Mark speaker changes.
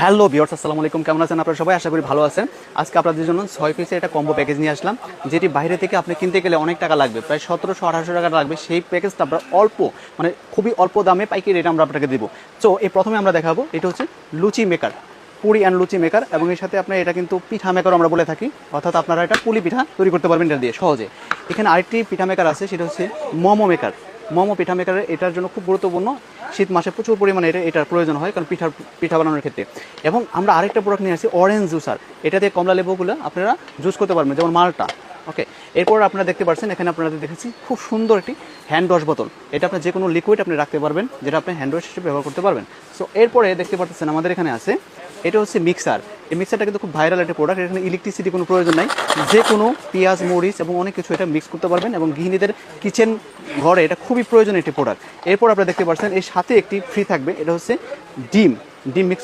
Speaker 1: Hello বিয়ার্স আসসালামু আলাইকুম। কেমন আছেন আপনারা সবাই? আশা করি ভালো আছেন। আজকে আপনাদের জন্য ছয় পিসের একটা কম্বো প্যাকেজ নিয়ে আসলাম, যেটি বাইরে থেকে আপনি কিনতে গেলে অনেক টাকা লাগবে, প্রায় সতেরোশো, আঠারোশো টাকা লাগবে। সেই প্যাকেজটা আমরা অল্প মানে খুবই অল্প দামে পাইকারি রেট আমরা আপনাকে দেবো। তো এই প্রথমে আমরা দেখাবো, এটা হচ্ছে luchi maker puri and luchi maker এবং এর সাথে আপনার এটা কিন্তু পিঠা মেকার আমরা বলে থাকি। অর্থাৎ আপনারা এটা পুলি পিঠা তৈরি করতে পারবেন এটা দিয়ে, সহজে। এখানে আরেকটি পিঠা মেকার আছে, সেটা হচ্ছে মোমো মেকার মোমো পিঠা মেকারের এটার জন্য খুব গুরুত্বপূর্ণ। শীত মাসে প্রচুর পরিমাণে এটা এটার প্রয়োজন হয় কারণ পিঠার, পিঠা বানানোর ক্ষেত্রে। এবং আমরা আরেকটা প্রোডাক্ট নিয়ে আসছি অরেঞ্জ জুসার এটা দিয়ে কমলা লেবুগুলো আপনারা জুস করতে পারবেন, যেমন মালটা। ওকে এরপর আপনারা দেখতে পাচ্ছেন, এখানে আপনারা দেখেছি খুব সুন্দর একটি হ্যান্ড ওয়াশ বোতল এটা আপনার যে কোনো লিকুইড আপনি রাখতে পারবেন, যেটা আপনি হ্যান্ড ওয়াশ হিসেবে ব্যবহার করতে পারবেন। সো এরপরে দেখতে পাচ্ছেন আমাদের এখানে আছে, এটা হচ্ছে মিক্সার এই মিক্সারটা কিন্তু খুব ভাইরাল একটা প্রোডাক্ট এখানে ইলেকট্রিসিটি কোনো প্রয়োজন নাই। যে কোনো পেঁয়াজ, মরিচ এবং অনেক কিছু এটা মিক্স করতে পারবেন এবং গৃহিণীদের কিচেন ঘরে এটা খুবই প্রয়োজনীয় একটি প্রোডাক্ট এরপর আপনারা দেখতে পাচ্ছেন, এর সাথে একটি ফ্রি থাকবে, এটা হচ্ছে ডিম। ডিম মিক্স